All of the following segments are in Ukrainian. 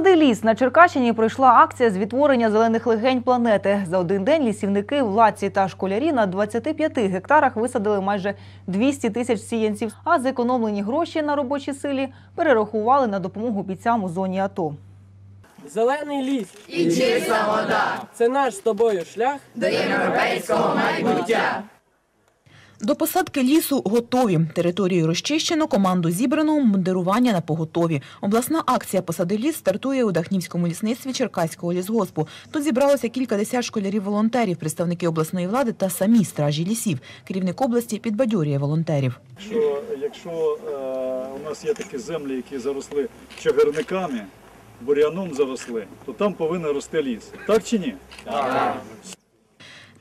Посади ліс на Черкащині пройшла акція з відтворення зелених легень планети. За один день лісівники, владці та школярі на 25 гектарах висадили майже 200 тисяч сіянців, а зекономлені гроші на робочій силі перерахували на допомогу бійцям у зоні АТО. Зелений ліс і чиста вода. Це наш з тобою шлях. До посадки лісу готові. Територію розчищено, команду зібрано, мундирування на поготові. Обласна акція «Посади ліс» стартує у Дахнівському лісництві Черкаського лісгоспу. Тут зібралося кількадесят школярів-волонтерів, представники обласної влади та самі стражі лісів. Керівник області підбадьорює волонтерів. що якщо е, у нас є такі землі, які заросли чагарниками, бур'яном заросли, то там повинен рости ліс. Так чи ні?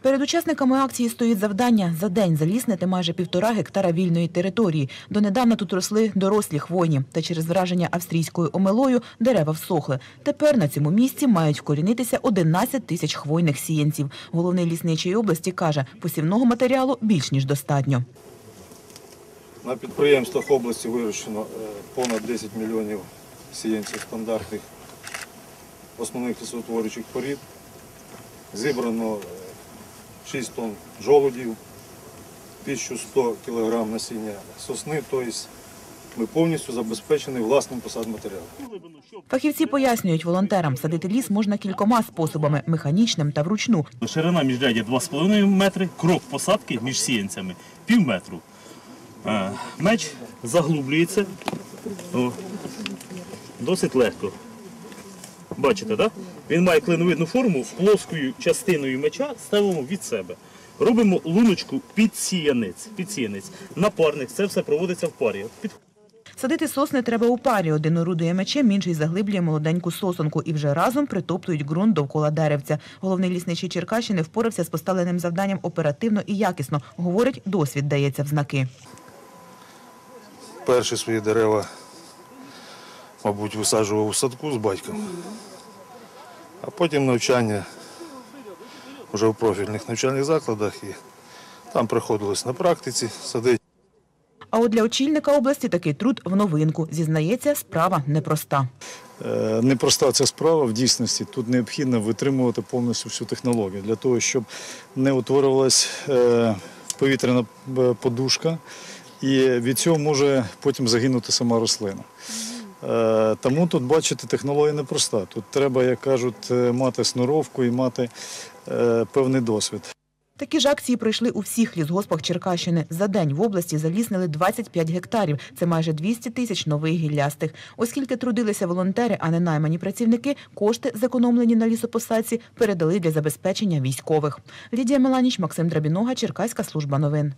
Перед учасниками акції стоїть завдання за день заліснити майже півтора гектара вільної території. Донедавна тут росли дорослі хвойні, та через враження австрійською омелою дерева всохли. Тепер на цьому місці мають вкорінитися 11 тисяч хвойних сіянців. Головний лісничий області каже, посівного матеріалу більш ніж достатньо. На підприємствах області вирощено е, понад 10 мільйонів сіянців стандартних основних лісотворючих порід. Зібрано е, 6 тонн жолудів, 1100 кг насіння сосни, тобто ми повністю забезпечені власним посадматеріалом. Фахівці пояснюють волонтерам, садити ліс можна кількома способами – механічним та вручну. Ширина міжрядя 2,5 метри, крок посадки між сіянцями пів метру. Е, Меч заглублюється досить легко. Бачите, так? Він має клиновидну форму, плоскою частиною меча ставимо від себе. Робимо луночку під сіянець. Під сіянець. Напарник, це все проводиться в парі. Під Садити сосни треба у парі. Один орудує мечем, інший заглиблює молоденьку сосонку і вже разом притоптують ґрунт довкола деревця. Головний лісничий Черкащини впорався з поставленим завданням оперативно і якісно. Говорить, досвід дається в знаки. Перші свої дерева, мабуть, висаджував у садку з батьком, а потім навчання вже в профільних навчальних закладах і там приходилось на практиці садити. А от для очільника області такий труд в новинку. Зізнається, справа непроста. Е, Непроста ця справа в дійсності. Тут необхідно витримувати повністю всю технологію для того, щоб не утворювалась е, повітряна е, подушка, і від цього може потім загинути сама рослина. Е, Тому тут, бачите, технологія непроста. Тут треба, як кажуть, е, мати сноровку і мати е, певний досвід. Такі ж акції пройшли у всіх лісгоспах Черкащини. За день в області заліснили 25 гектарів. Це майже 200 тисяч нових гіллястих. Оскільки трудилися волонтери, а не наймані працівники, кошти, зекономлені на лісопосадці, передали для забезпечення військових. Лідія Меланіч, Максим Драбінога, Черкаська служба новин.